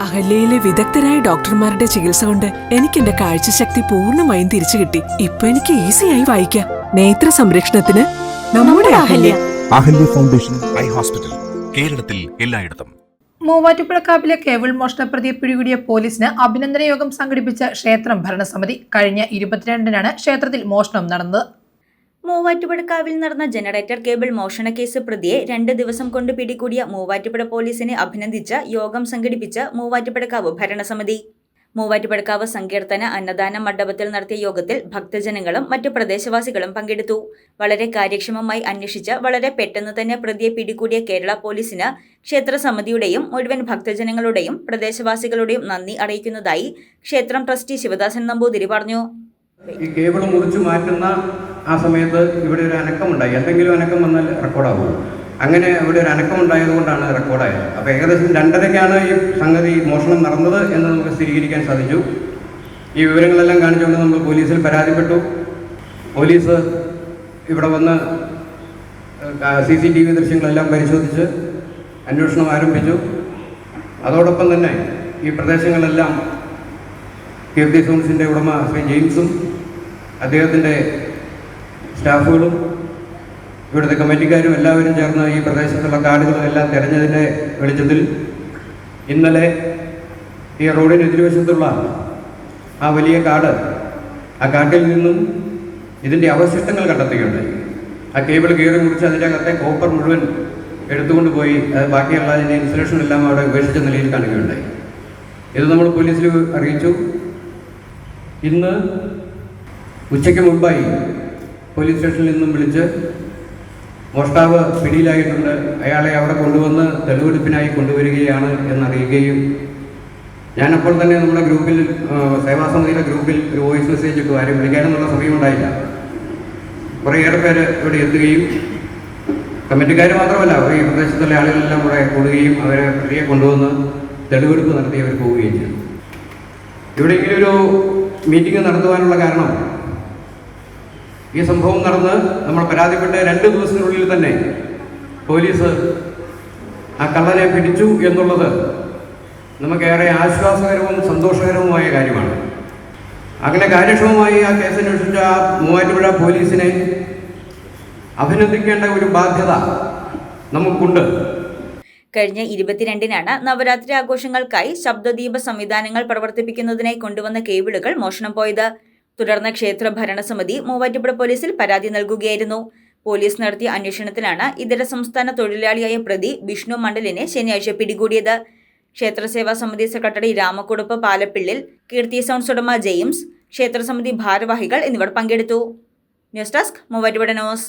അഹല്യയിലെ വിദഗ്ധരായ ഡോക്ടർമാരുടെ ചികിത്സ കൊണ്ട് എനിക്ക് എന്റെ കാഴ്ചശക്തി പൂർണമായും തിരിച്ചു കിട്ടി. ഇപ്പൊ എനിക്ക് ഈസിയായി വായിക്കാം. നേത്ര സംരക്ഷണത്തിന് നമ്മുടെ Ahalya. Ahalya foundation eye hospital കേരളത്തിൽ എല്ലായിടത്തും. മൂവാറ്റുപുഴക്കാവിലെ മോഷണ പ്രതിയെ പിടികൂടിയ പോലീസിന് അഭിനന്ദന യോഗം സംഘടിപ്പിച്ച ക്ഷേത്രം ഭരണസമിതി കഴിഞ്ഞ ഇരുപത്തിരണ്ടിനാണ് ക്ഷേത്രത്തിൽ മോഷണം നടന്നത്. മൂവാറ്റുപുഴക്കാവിൽ നടന്ന ജനറേറ്റർ കേബിൾ മോഷണ കേസ് പ്രതിയെ രണ്ട് ദിവസം കൊണ്ട് പിടികൂടിയ മൂവാറ്റുപുഴ പോലീസിനെ അഭിനന്ദിച്ച യോഗം സംഘടിപ്പിച്ച മൂവാറ്റുപുഴക്കാവ് ഭരണസമിതി. മൂവാറ്റുപുഴക്കാവ് സങ്കീർത്തന അന്നദാന മണ്ഡപത്തിൽ നടത്തിയ യോഗത്തിൽ ഭക്തജനങ്ങളും മറ്റു പ്രദേശവാസികളും പങ്കെടുത്തു. വളരെ കാര്യക്ഷമമായി അന്വേഷിച്ച് വളരെ പെട്ടെന്ന് തന്നെ പ്രതിയെ പിടികൂടിയ കേരള പോലീസിന് ക്ഷേത്ര സമിതിയുടെയും മുഴുവൻ ഭക്തജനങ്ങളുടെയും പ്രദേശവാസികളുടെയും നന്ദി അറിയിക്കുന്നതായി ക്ഷേത്രം ട്രസ്റ്റി ശിവദാസൻ നമ്പൂതിരി പറഞ്ഞു. ഈ കേബിൾ മുറിച്ച് മാറ്റുന്ന ആ സമയത്ത് ഇവിടെ ഒരു അനക്കമുണ്ടായി. എന്തെങ്കിലും അനക്കം വന്നാൽ റെക്കോർഡാകും അങ്ങനെ ഇവിടെ ഒരു അനക്കം ഉണ്ടായതുകൊണ്ടാണ് റെക്കോർഡായത്. അപ്പോൾ ഏകദേശം രണ്ടരയ്ക്കാണ് ഈ സംഗതി മോഷണം നടന്നത് എന്ന് നമുക്ക് സ്ഥിരീകരിക്കാൻ സാധിച്ചു. ഈ വിവരങ്ങളെല്ലാം കാണിച്ചുകൊണ്ട് നമ്മൾ പോലീസിൽ പരാതിപ്പെട്ടു. പോലീസ് ഇവിടെ വന്ന് സി സി ടി വി ദൃശ്യങ്ങളെല്ലാം പരിശോധിച്ച് അന്വേഷണം ആരംഭിച്ചു. അതോടൊപ്പം തന്നെ ഈ പ്രദേശങ്ങളെല്ലാം കീർത്തി സോൺസിന്റെ ഉടമ ശ്രീ ജെയിംസും അദ്ദേഹത്തിന്റെ സ്റ്റാഫുകളും ഇവിടുത്തെ കമ്മിറ്റിക്കാരും എല്ലാവരും ചേർന്ന് ഈ പ്രദേശത്തുള്ള കാടുകളെല്ലാം തെരഞ്ഞതിന്റെ വെളിച്ചത്തിൽ ഇന്നലെ ഈ റോഡിന് എതിർവശത്തുള്ള ആ വലിയ കാട് ആ കാട്ടിൽ നിന്നും ഇതിന്റെ അവശിഷ്ടങ്ങൾ കണ്ടെത്തുകയുണ്ടായി. ആ കേബിൾ കീറി മുറിച്ച് അതിന്റെ അകത്തെ കോപ്പർ മുഴുവൻ എടുത്തുകൊണ്ട് പോയി ബാക്കിയുള്ള അതിന്റെ ഇൻസുലേഷൻ എല്ലാം അവിടെ ഉപേക്ഷിച്ച നിലയിൽ കാണുകയുണ്ടായി. ഇത് നമ്മൾ പോലീസിൽ അറിയിച്ചു. ഇന്ന് ഉച്ചയ്ക്ക് മുമ്പായി പോലീസ് സ്റ്റേഷനിൽ നിന്നും വിളിച്ച് മോഷ്ടാവ് പിടിയിലായിട്ടുണ്ട്. അയാളെ അവിടെ കൊണ്ടുവന്ന് തെളിവെടുപ്പിനായി കൊണ്ടുവരികയാണ് എന്നറിയുകയും ഞാനപ്പോൾ തന്നെ നമ്മുടെ ഗ്രൂപ്പിൽ സേവാസമിതിയുടെ ഗ്രൂപ്പിൽ ഒരു വോയിസ് മെസ്സേജ് ഇട്ടു. ആരും വിളിക്കാനൊന്നുള്ള സമയമുണ്ടായില്ല. കുറേയേറെ പേര് ഇവിടെ എത്തുകയും കമ്മിറ്റിക്കാർ മാത്രമല്ല അവർ ഈ പ്രദേശത്തുള്ള ആളുകളെല്ലാം കൂടെ കൂടുകയും അവരെ പ്രതിയെ കൊണ്ടുവന്ന് തെളിവെടുപ്പ് നടത്തി അവർ പോവുകയും ചെയ്തു. ഇവിടെ ഇങ്ങനെയൊരു മീറ്റിംഗ് നടത്തുവാനുള്ള കാരണം. ഈ സംഭവം നടന്ന് നമ്മൾ പരാതിപ്പെട്ട രണ്ട് ദിവസത്തിനുള്ളിൽ തന്നെ പോലീസ് ആ കള്ളനെ പിടിച്ചു എന്നുള്ളത് നമുക്കേറെ ആശ്വാസകരവും സന്തോഷകരവുമായ കാര്യമാണ്. അങ്ങനെ കാര്യക്ഷമമായി ആ കേസ് അന്വേഷിച്ച ആ മൂവാറ്റുപുഴ പോലീസിനെ അഭിനന്ദിക്കേണ്ട ഒരു ബാധ്യത നമുക്കുണ്ട്. കഴിഞ്ഞ ഇരുപത്തിരണ്ടിനാണ് നവരാത്രി ആഘോഷങ്ങൾക്കായി ശബ്ദദീപ സംവിധാനങ്ങൾ പ്രവർത്തിപ്പിക്കുന്നതിനായി കൊണ്ടുവന്ന കേബിളുകൾ മോഷണം പോയത്. തുടർന്ന് ക്ഷേത്ര ഭരണസമിതി മൂവാറ്റുപുഴ പോലീസിൽ പരാതി നൽകുകയായിരുന്നു. പോലീസ് നടത്തിയ അന്വേഷണത്തിലാണ് ഇതര സംസ്ഥാന തൊഴിലാളിയായ പ്രതി വിഷ്ണു മണ്ഡലിനെ ശനിയാഴ്ച പിടികൂടിയത്. ക്ഷേത്രസേവാ സമിതി സെക്രട്ടറി രാമക്കുടുപ്പ് പാലപ്പിള്ളിൽ കീർത്തി സൗണ്ട്സ് ഉടമ ജെയിംസ് ക്ഷേത്രസമിതി ഭാരവാഹികൾ എന്നിവർ പങ്കെടുത്തു. News desk Muvattupuzha news.